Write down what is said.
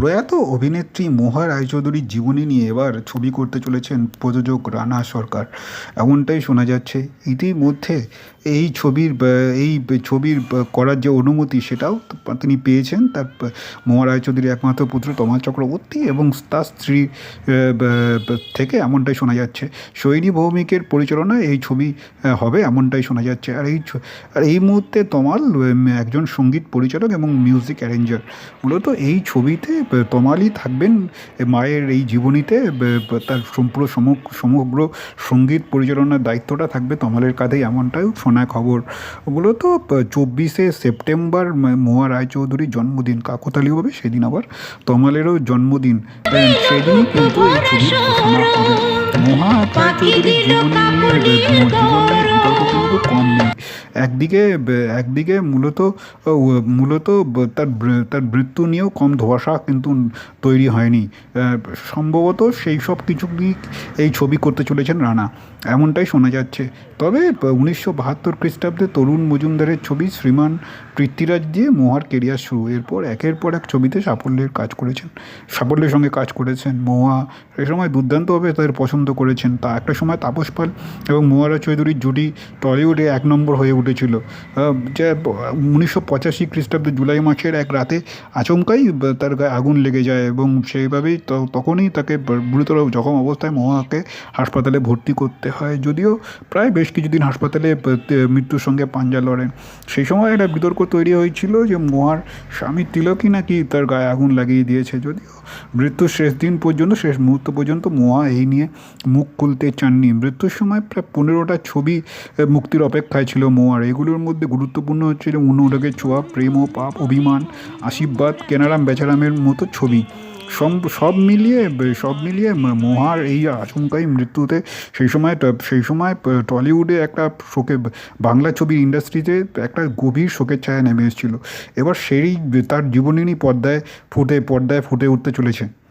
প্রয়াত অভিনেত্রী মহা রায়চৌধুরীর জীবনী নিয়ে এবার ছবি করতে চলেছেন প্রযোজক রানা সরকার। এমনটাই শোনা যাচ্ছে। ইতিমধ্যে এই ছবির এই ছবির করার যে অনুমতি, সেটাও তিনি পেয়েছেন। তার মহা রায়চৌধুরীর একমাত্র পুত্র তমাল চক্রবর্তী এবং তার স্ত্রী থেকে এমনটাই শোনা যাচ্ছে। সৈনী ভৌমিকের পরিচালনায় এই ছবি হবে এমনটাই শোনা যাচ্ছে। আর এই আর এই মুহূর্তে তমাল একজন সংগীত পরিচালক এবং মিউজিক অ্যারেঞ্জার। মূলত এই ছবিতে তমালই থাকবেন মায়ের এই জীবনীতে তার সম্পূর্ণ সমগ্র সংগীত পরিচালনার দায়িত্বটা থাকবে তমালের কাঁধেই এমনটাই শোনা খবর। মূলত চব্বিশে সেপ্টেম্বর ম- মহুয়া রায়চৌধুরীর জন্মদিন, কাকতালীয় হবে সেদিন আবার তমালেরও জন্মদিন। সেদিনই কিন্তু এই ছবির ঘোষণা রায়চৌধুরীর জীবন একদিকে একদিকে মূলত মূলত তার তার মৃত্যু নিয়েও কম ধোয়াশা কিন্তু তৈরি হয়নি। সম্ভবত সেই সব কিছু এই ছবি করতে চলেছেন রানা। এমনটাই শোনা যাচ্ছে। তবে উনিশশো বাহাত্তর খ্রিস্টাব্দে তরুণ মজুমদারের ছবি শ্রীমান পৃথ্বীরাজ দিয়ে মহার কেরিয়ার শুরু। এরপর একের পর এক ছবিতে সাফল্যের কাজ করেছেন, সাফল্যের সঙ্গে কাজ করেছেন মহা সে সময় দুর্দান্তভাবে তাদের পছন্দ করেছেন। তা একটা সময় তাপস পাল এবং মহারা চৌধুরীর জুটি টলিউডে এক নম্বর হয়ে উঠেছিল। যে উনিশশো পঁচাশি খ্রিস্টাব্দে জুলাই মাসের এক রাতে আচমকাই তার গায়ে আগুন লেগে যায় এবং সেইভাবেই তখনই তাকে গুরুতর জখম অবস্থায় মহাকে হাসপাতালে ভর্তি করতে হয়। যদিও প্রায় বেশ কিছুদিন হাসপাতালে মৃত্যুর সঙ্গে পাঞ্জা লড়েন সেই সময় একটা বিতর্ক তৈরি হয়েছিল যে মোয়ার স্বামী তিলকই নাকি তার গায়ে আগুন লাগিয়ে দিয়েছে। যদিও মৃত্যুর শেষ দিন পর্যন্ত, শেষ মুহূর্ত পর্যন্ত মহা এই নিয়ে মুখ খুলতে চাননি। মৃত্যুর সময় প্রায় পনেরোটা ছবি মুক্তির অপেক্ষায় ছিল মোয়ার। এগুলোর মধ্যে গুরুত্বপূর্ণ হচ্ছিল অনুরাগের ছোঁয়া, প্রেম ও পাপ, অভিমান, আশীর্বাদ, কেনারাম, বেচারামের মতো ছবি। সব মিলিয়ে সব মিলিয়ে মহার এই আচমকাই মৃত্যুতে সেই সময় সেই সময় টলিউডে একটা শোকে, বাংলা ছবির ইন্ডাস্ট্রিতে একটা গভীর শোকের ছায়া নেমে এসেছিল। এবার সেই, তার জীবনী পর্দায় ফুটে পর্দায় ফুটে উঠতে চলেছে।